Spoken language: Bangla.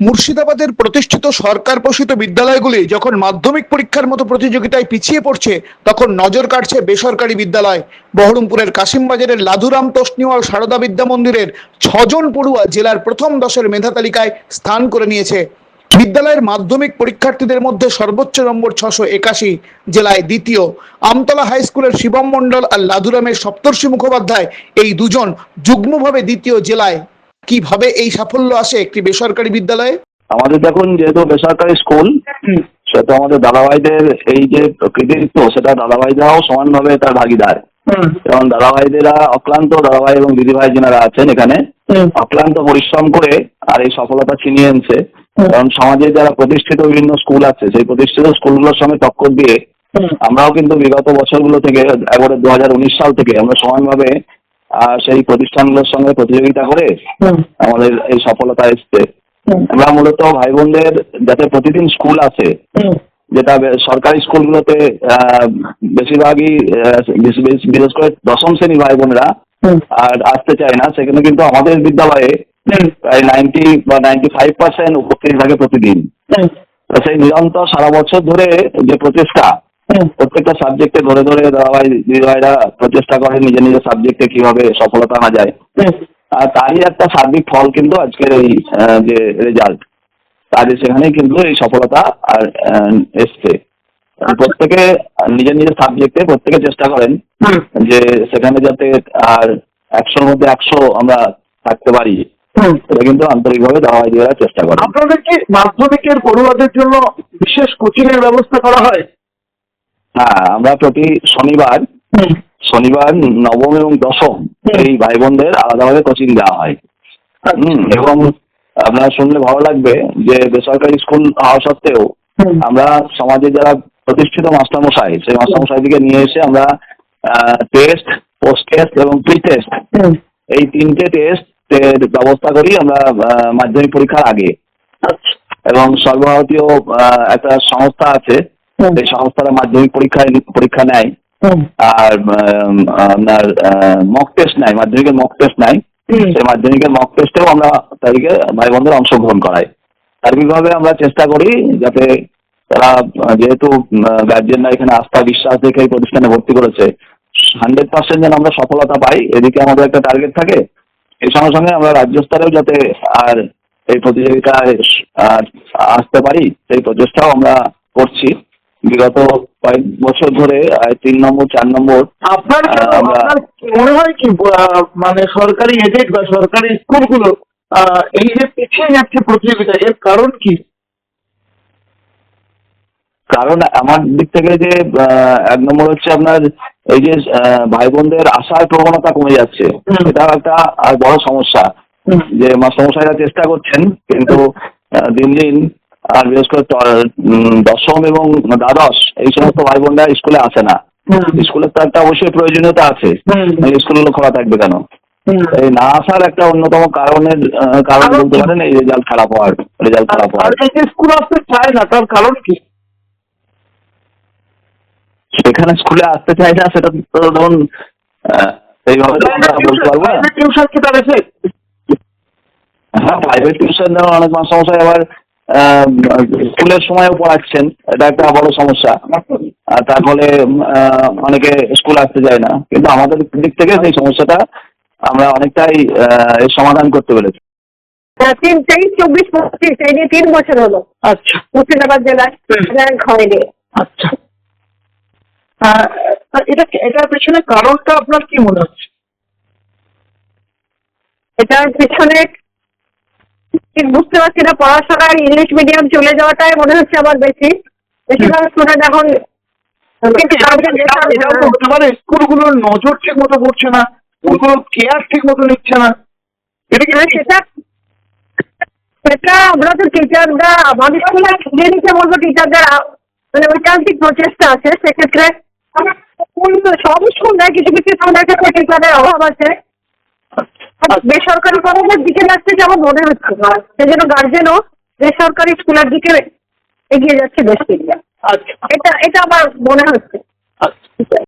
মুর্শিদাবাদের প্রতিষ্ঠিত সরকার পোষিত বিদ্যালয়গুলি যখন মাধ্যমিক পরীক্ষার মতো প্রতিযোগিতায় পিছিয়ে পড়ছে, তখন নজর কাটছে বেসরকারি বিদ্যালয়। বহরমপুরের কাশিমবাজারের লাধুরাম ও সারদা বিদ্যা মন্দিরের ছজন পড়ুয়া জেলার প্রথম দশের মেধা তালিকায় স্থান করে নিয়েছে। বিদ্যালয়ের মাধ্যমিক পরীক্ষার্থীদের মধ্যে সর্বোচ্চ নম্বর ছশো একাশি, জেলায় দ্বিতীয়। আমতলা হাই স্কুলের শিবম মণ্ডল আর লাধুরামের সপ্তর্ষি মুখোপাধ্যায় এই দুজন যুগ্মভাবে দ্বিতীয় জেলায়। কীভাবে এই সাফল্য আসে একটি বেসরকারি বিদ্যালয়ে? আমাদের দেখুন যেহেতু বেসরকারি স্কুল সেটা আমাদের দাদাভাইদের এই যে কৃতিত্ব সেটা দাদাভাইরাও সমানভাবে তার ভাগিদার। কারণ দাদাভাইদেরা অক্লান্ত দাদাভাই এবং দিদিভাই যেনারা আছেন এখানে অক্লান্ত পরিশ্রম করে আর এই সফলতা ছিনিয়ে এনেছে। কারণ সমাজে যারা প্রতিষ্ঠিত বিভিন্ন স্কুল আছে সেই প্রতিষ্ঠিত স্কুলগুলোর সঙ্গে টক্কর দিয়ে আমরাও কিন্তু বিগত বছরগুলো থেকে এবারে দু উনিশ সাল থেকে আমরা সমানভাবে সেই প্রতিষ্ঠানগুলোর সঙ্গে প্রতিযোগিতা করে আমাদের এই সফলতা এসছে। আমরা মূলত ভাই বোনদের যাতে প্রতিদিন স্কুল আছে যেটা সরকারি স্কুলগুলোতে বেশিরভাগই বিশেষ করে দশম শ্রেণি ভাই বোনেরা আর আসতে চায় না। সেখানে কিন্তু আমাদের বিদ্যালয়ে প্রায় নাইনটি বা নাইনটি ফাইভ পার্সেন্ট উপস্থিত থাকে প্রতিদিন। সেই নিরন্তর সারা বছর ধরে যে প্রচেষ্টা প্রত্যেকটা সাবজেক্টে ধরে ধরে দাদাভাই দিদিভাইরা প্রচেষ্টা করে নিজের নিজের সাবজেক্টে কীভাবে সফলতা আনা যায় আর তারই একটা সার্বিক ফল কিন্তু আজকের এই যে রেজাল্ট তাদের সেখানেই কিন্তু এই সফলতা আর এসছে। প্রত্যেকে নিজের নিজের সাবজেক্টে প্রত্যেকে চেষ্টা করেন যে সেখানে যাতে আর একশোর মধ্যে একশো আমরা থাকতে পারি। এটা কিন্তু আন্তরিকভাবে দাওয়াই দেওয়ার চেষ্টা করেন। আপনাদের কি মাধ্যমিকের পড়ুয়াদের জন্য বিশেষ কোচিং এর ব্যবস্থা করা হয়? হ্যাঁ আমরা প্রতি শনিবার শনিবার নবম এবং দশম এই ভাই বোনদের আলাদাভাবে কোচিং দেওয়া হয়। হুম, এবং আপনারা শুনলে ভালো লাগবে যে বেসরকারি স্কুল হওয়া সত্ত্বেও আমরা সমাজে যারা প্রতিষ্ঠিত মাস্টারমশাই সেই মাস্টারমশাইদিকে নিয়ে এসে আমরা টেস্ট পোস্ট টেস্ট এবং প্রি টেস্ট এই তিনটে টেস্ট ব্যবস্থা করি আমরা মাধ্যমিক পরীক্ষার আগে। আচ্ছা। এবং সর্বভারতীয় একটা সংস্থা আছে সংস্থার মাধ্যমিক পরীক্ষায় পরীক্ষা নেয়। আর আপনার মক টেস্ট নাই মাধ্যমিকের মক টেস্ট নাই সেই মাধ্যমিকের মক টেস্টেও আমরা তাদেরকে ভাই বোনদের অংশগ্রহণ করাই। সার্বিকভাবে আমরা চেষ্টা করি যাতে তারা যেহেতু গার্জিয়ানরা এখানে আস্থা বিশ্বাস দেখে এই প্রতিষ্ঠানে ভর্তি করেছে হান্ড্রেড পার্সেন্ট যেন আমরা সফলতা পাই এদিকে আমাদের একটা টার্গেট থাকে এই সঙ্গে সঙ্গে আমরা রাজ্য স্তরেও যাতে আর এই প্রতিযোগিতায় আসতে পারি সেই প্রচেষ্টাও আমরা করছি। বিগত কয়েক বছর ধরে তিন নম্বর চার নম্বর আপনার মনে হয় কি মানে সরকারি এজেন্ট বা সরকারি স্কুলগুলো এই যে পিছিয়ে যাচ্ছে প্রতিযোগিতা এর কারণ কি কারণ আমার দিক থেকে যে এক নম্বর হচ্ছে আপনার এই যে ভাই বোনদের আসার প্রবণতা কমে যাচ্ছে। এটা একটা আর বড় সমস্যা। যে মাস্টারমশাইরা চেষ্টা করছেন কিন্তু দিন দিন আর বিশেষ করে দশম এবং দ্বাদশ এই সমস্ত ভাই বোনরা স্কুলে আসে না। স্কুলের তো একটা অবশ্যই প্রয়োজনীয়তা আছে। স্কুলগুলো খোলা থাকবে কেন? এই না আসার একটা অন্যতম কারণের কারণ বলতে পারেন এই রেজাল্ট খারাপ হওয়ার রেজাল্ট খারাপ হওয়ার। স্কুল আসতে চায় না তার কারণ কি? সেখানে স্কুলে আসতে চাই না সেটা তো ধরুন আমরা বলতে পারব না। টিউশন কি তার হ্যাঁ প্রাইভেট টিউশন অনেক মাস্টারমশাই আবার স্কুলের সময়ও পড়াচ্ছেন এটা একটা বড় সমস্যা। আর তার ফলে আহ, অনেকে স্কুল আসতে যায় না। কিন্তু আমাদের দিক থেকে সেই সমস্যাটা আমরা অনেকটাই সমাধান করতে পেরেছি। হ্যাঁ, তিন তেইশ চব্বিশ পঁচিশ এই নিয়ে তিন বছর হলো। আচ্ছা। মুর্শিদাবাদ জেলায় হুম। র্যাঙ্ক হয়নি আচ্ছা। এটা এটার পেছনে কারণটা আপনার কি মনে হচ্ছে? এটার পিছনে ঠিক বুঝতে পারছি না পড়াশোনার ইংলিশ মিডিয়াম চলে যাওয়াটাই মনে হচ্ছে আমার বেশি। বেশিরভাগ স্টুডেন্ট এখন স্কুলগুলোর নজর ঠিক মতো পড়ছে না স্কুলগুলো কেয়ার ঠিক মতো নিচ্ছে না। হ্যাঁ, সেটা সেটা আমরা তো টিচাররা আমাদের স্কুলে নিজে নিজে বলব টিচারদের মানে ঐকান্তিক প্রচেষ্টা আছে সেক্ষেত্রে সব স্কুল নয় কিছু কিছু স্কুলের ক্ষেত্রে টিচারের অভাব আছে। বেসরকারি কলেজের দিকে যাচ্ছে যেমন মনে হচ্ছে সেই জন্য গার্জেনও বেসরকারি স্কুলের দিকে এগিয়ে যাচ্ছে বেশি আচ্ছা। এটা এটা আমার মনে হচ্ছে। আচ্ছা।